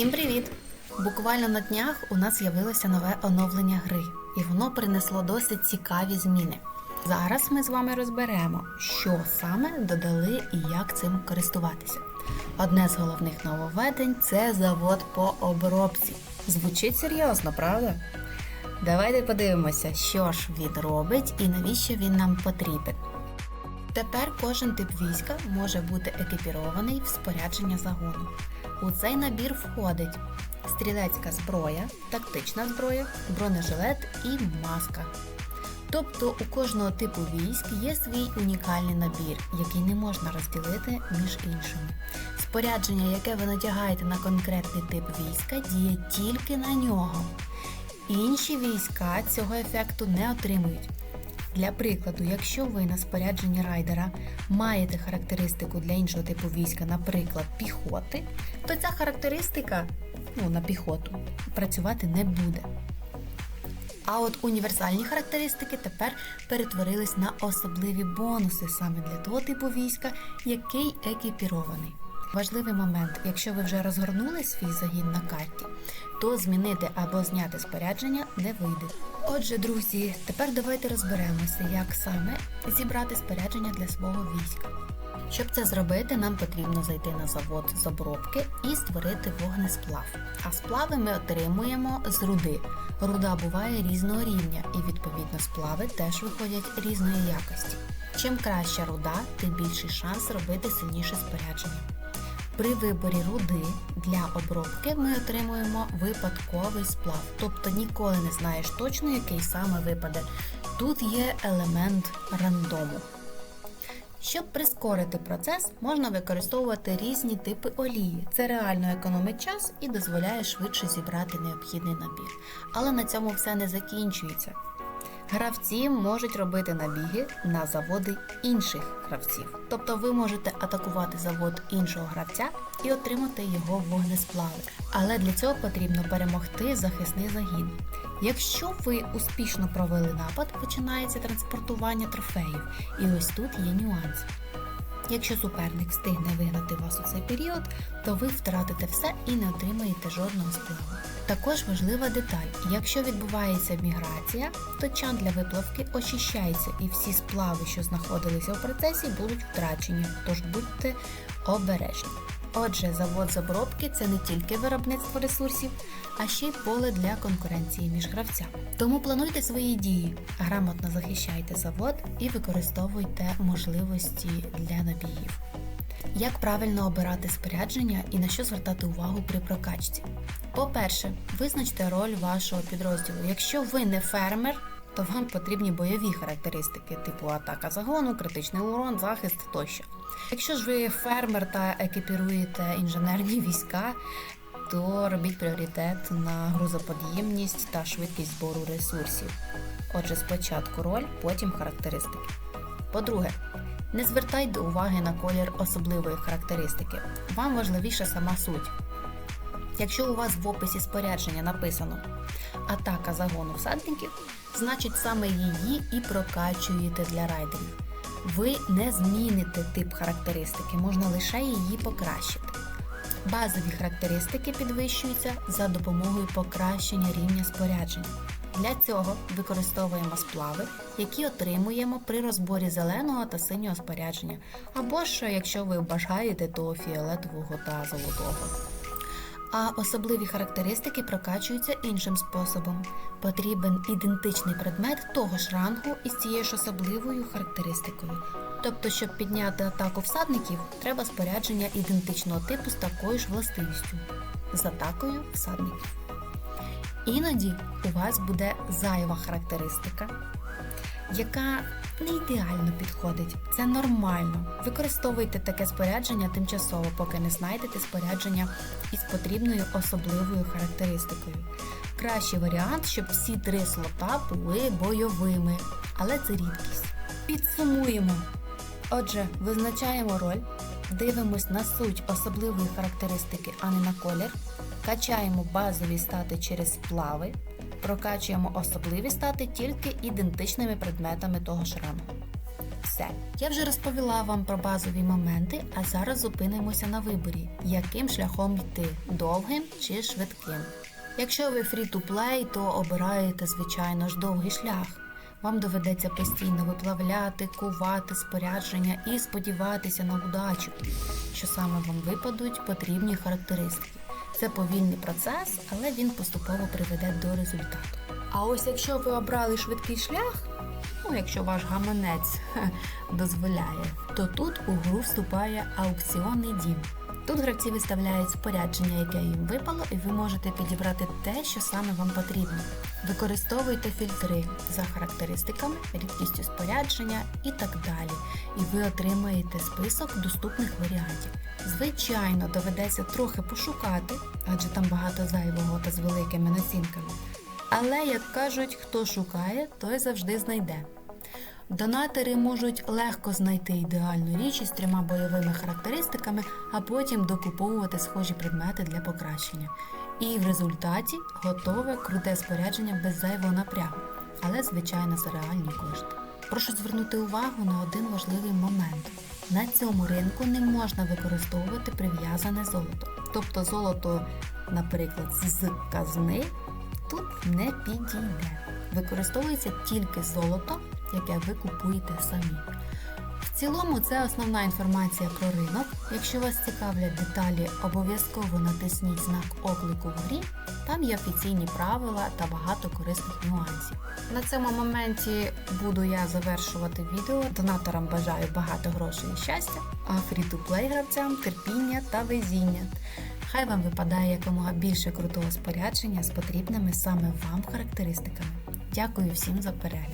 Всім привіт! Буквально на днях у нас з'явилося нове оновлення гри, і воно принесло досить цікаві зміни. Зараз ми з вами розберемо, що саме додали і як цим користуватися. Одне з головних нововведень це завод по обробці. Звучить серйозно, правда? Давайте подивимося, що ж він робить і навіщо він нам потрібен. Тепер кожен тип війська може бути екіпірований в спорядження загону. У цей набір входить стрілецька зброя, тактична зброя, бронежилет і маска. Тобто у кожного типу військ є свій унікальний набір, який не можна розділити між іншими. Спорядження, яке ви надягаєте на конкретний тип війська, діє тільки на нього. Інші війська цього ефекту не отримують. Для прикладу, якщо ви на спорядженні райдера маєте характеристику для іншого типу війська, наприклад, піхоти, то ця характеристика ну, на піхоту працювати не буде. А от універсальні характеристики тепер перетворились на особливі бонуси саме для того типу війська, який екіпірований. Важливий момент, якщо ви вже розгорнули свій загін на карті, то змінити або зняти спорядження не вийде. Отже, друзі, тепер давайте розберемося, як саме зібрати спорядження для свого війська. Щоб це зробити, нам потрібно зайти на завод з обробки і створити вогнесплав. А сплави ми отримуємо з руди. Руда буває різного рівня, і відповідно сплави теж виходять різної якості. Чим краща руда, тим більший шанс робити сильніше спорядження. При виборі руди для обробки ми отримуємо випадковий сплав, тобто ніколи не знаєш точно, який саме випаде. Тут є елемент рандому. Щоб прискорити процес, можна використовувати різні типи олії. Це реально економить час і дозволяє швидше зібрати необхідний набір. Але на цьому все не закінчується. Гравці можуть робити набіги на заводи інших гравців. Тобто ви можете атакувати завод іншого гравця і отримати його вогнесплави. Але для цього потрібно перемогти захисний загін. Якщо ви успішно провели напад, починається транспортування трофеїв. І ось тут є нюанс. Якщо суперник встигне вигнати вас у цей період, то ви втратите все і не отримаєте жодного сплаву. Також важлива деталь: якщо відбувається міграція, то чан для виплавки очищається і всі сплави, що знаходилися в процесі, будуть втрачені, тож будьте обережні. Отже, завод з обробки це не тільки виробництво ресурсів, а ще й поле для конкуренції між гравцями. Тому плануйте свої дії, грамотно захищайте завод і використовуйте можливості для набіїв. Як правильно обирати спорядження і на що звертати увагу при прокачці? По-перше, визначте роль вашого підрозділу. Якщо ви не фермер, то вам потрібні бойові характеристики, типу атака загону, критичний урон, захист тощо. Якщо ж ви фермер та екіпіруєте інженерні війська, то робіть пріоритет на грузоподємність та швидкість збору ресурсів. Отже, спочатку роль, потім характеристики. По-друге, не звертайте уваги на колір особливої характеристики. Вам важливіша сама суть. Якщо у вас в описі спорядження написано атака загону всадників, значить саме її і прокачуєте для райдерів. Ви не зміните тип характеристики, можна лише її покращити. Базові характеристики підвищуються за допомогою покращення рівня спорядження. Для цього використовуємо сплави, які отримуємо при розборі зеленого та синього спорядження, або ж, якщо ви бажаєте, то фіолетового та золотого. А особливі характеристики прокачуються іншим способом. Потрібен ідентичний предмет того ж рангу із цією ж особливою характеристикою. Тобто, щоб підняти атаку всадників, треба спорядження ідентичного типу з такою ж властивістю з атакою всадників. Іноді у вас буде зайва характеристика, яка не ідеально підходить. Це нормально. Використовуйте таке спорядження тимчасово, поки не знайдете спорядження із потрібною особливою характеристикою. Кращий варіант, щоб всі три слота були бойовими, але це рідкість. Підсумуємо. Отже, визначаємо роль, дивимось на суть особливої характеристики, а не на колір. Качаємо базові стати через сплави, прокачуємо особливі стати тільки ідентичними предметами того ж рангу. Все, я вже розповіла вам про базові моменти, а зараз зупинимося на виборі, яким шляхом йти довгим чи швидким. Якщо ви free-to-play, то обираєте, звичайно ж, довгий шлях. Вам доведеться постійно виплавляти, кувати спорядження і сподіватися на удачу, що саме вам випадуть потрібні характеристики. Це повільний процес, але він поступово приведе до результату. А ось якщо ви обрали швидкий шлях, ну якщо ваш гаманець дозволяє, то тут у гру вступає аукціонний дім. Тут гравці виставляють спорядження, яке їм випало, і ви можете підібрати те, що саме вам потрібно. Використовуйте фільтри за характеристиками, рідкістю спорядження і так далі. І ви отримаєте список доступних варіантів. Звичайно, доведеться трохи пошукати, адже там багато зайвого та з великими націнками. Але, як кажуть, хто шукає, той завжди знайде. Донатори можуть легко знайти ідеальну річ із трьома бойовими характеристиками, а потім докуповувати схожі предмети для покращення. І в результаті готове круте спорядження без зайвого напрягу, але звичайно за реальні кошти. Прошу звернути увагу на один важливий момент. На цьому ринку не можна використовувати прив'язане золото. Тобто золото, наприклад, з казни тут не підійде. Використовується тільки золото, яке ви купуєте самі. В цілому це основна інформація про ринок. Якщо вас цікавлять деталі, обов'язково натисніть знак оклику вгорі. Там є офіційні правила та багато корисних нюансів. На цьому моменті буду я завершувати відео. Донаторам бажаю багато грошей і щастя, а фрі-ту-плей гравцям терпіння та везіння. Хай вам випадає якомога більше крутого спорядження з потрібними саме вам характеристиками. Дякую всім за перегляд.